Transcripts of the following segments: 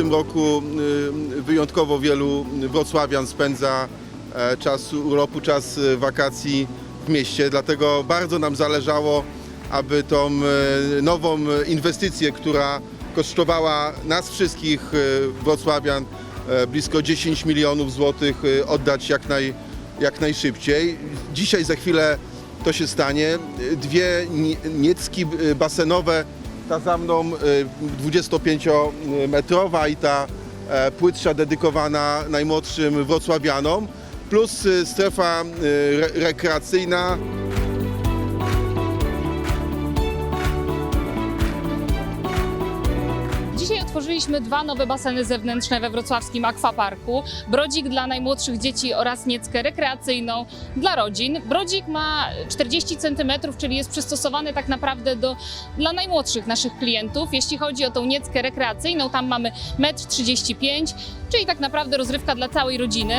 tym roku y, wyjątkowo wielu wrocławian spędza e, czas urlopu, czas e, wakacji w mieście, dlatego bardzo nam zależało, aby tą e, nową inwestycję, która kosztowała nas wszystkich wrocławian blisko 10 milionów złotych oddać jak, naj, jak najszybciej. Dzisiaj za chwilę to się stanie. Dwie nie- niecki basenowe, ta za mną e, 25-metrowa i ta e, płytsza dedykowana najmłodszym wrocławianom, plus e, strefa re- rekreacyjna. Otworzyliśmy dwa nowe baseny zewnętrzne we wrocławskim akwaparku. Brodzik dla najmłodszych dzieci oraz nieckę rekreacyjną dla rodzin. Brodzik ma 40 cm, czyli jest przystosowany tak naprawdę do, dla najmłodszych naszych klientów. Jeśli chodzi o tą nieckę rekreacyjną, tam mamy 1,35 m, czyli tak naprawdę rozrywka dla całej rodziny.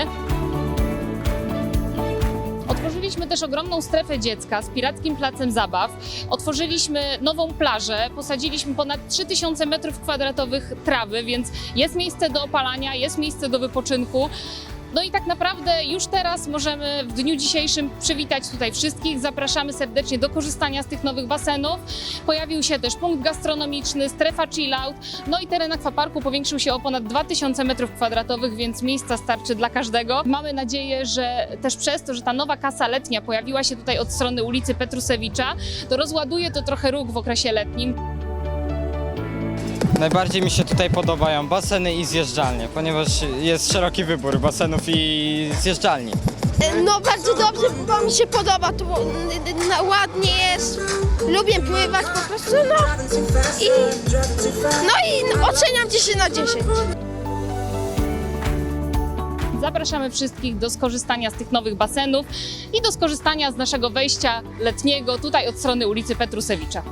Otworzyliśmy też ogromną strefę dziecka z pirackim placem zabaw. Otworzyliśmy nową plażę, posadziliśmy ponad 3000 m2 trawy, więc jest miejsce do opalania, jest miejsce do wypoczynku. No i tak naprawdę już teraz możemy w dniu dzisiejszym przywitać tutaj wszystkich. Zapraszamy serdecznie do korzystania z tych nowych basenów. Pojawił się też punkt gastronomiczny, strefa chillout. No i teren akwaparku powiększył się o ponad 2000 m2, więc miejsca starczy dla każdego. Mamy nadzieję, że też przez to, że ta nowa kasa letnia pojawiła się tutaj od strony ulicy Petrusewicza, to rozładuje to trochę ruch w okresie letnim. Najbardziej mi się tutaj podobają baseny i zjeżdżalnie, ponieważ jest szeroki wybór basenów i zjeżdżalni. No bardzo dobrze, bo mi się podoba, to n- n- ładnie jest, lubię pływać po prostu, no i, no i no, oceniam 10 na 10. Zapraszamy wszystkich do skorzystania z tych nowych basenów i do skorzystania z naszego wejścia letniego tutaj od strony ulicy Petrusewicza.